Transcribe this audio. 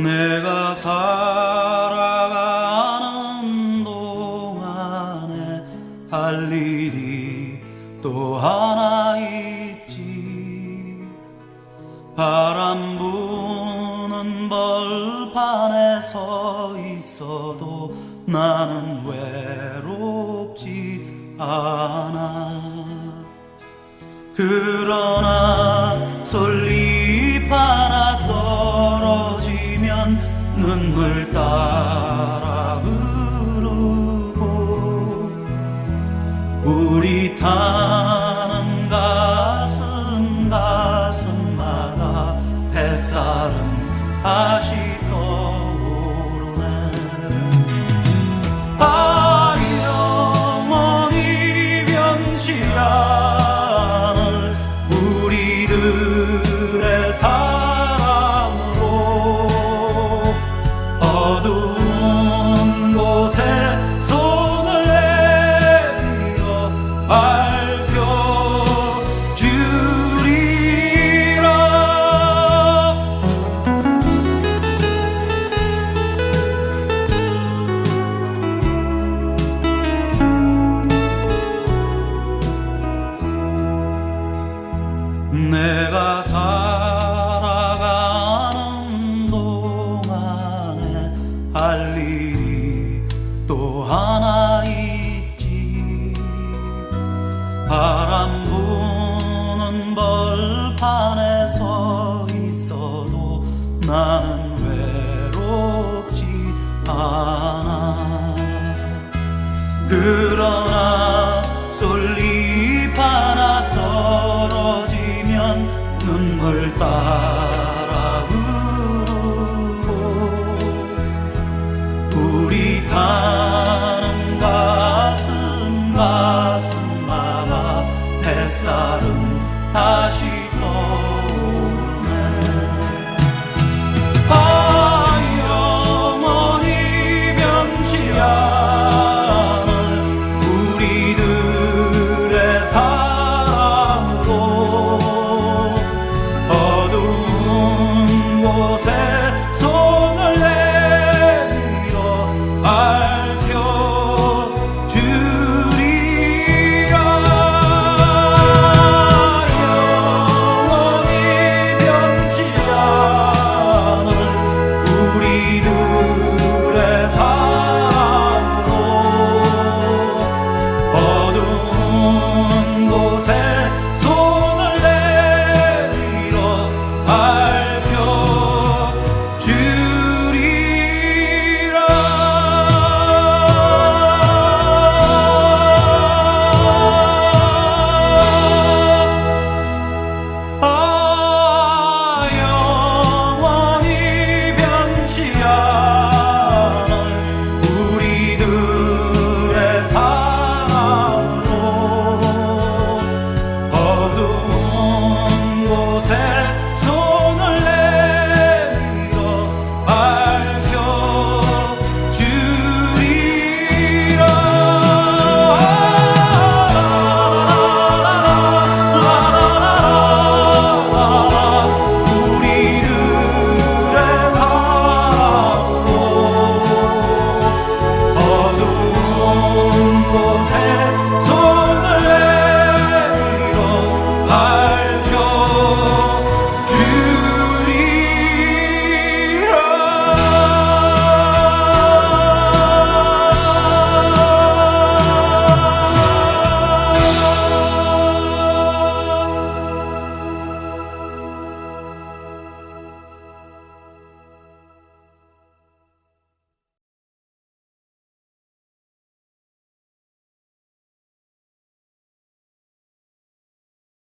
내가 살아가는 동안에 할 일이 또 하나 있지. 바람 부는 벌판에 서 있어도 나는 외롭지 않아. 그러나 눈물 내가 살아가는 동안에 할 일이 또 하나 있지. 바람 부는 벌판에 서 있어도 나는 사랑하시던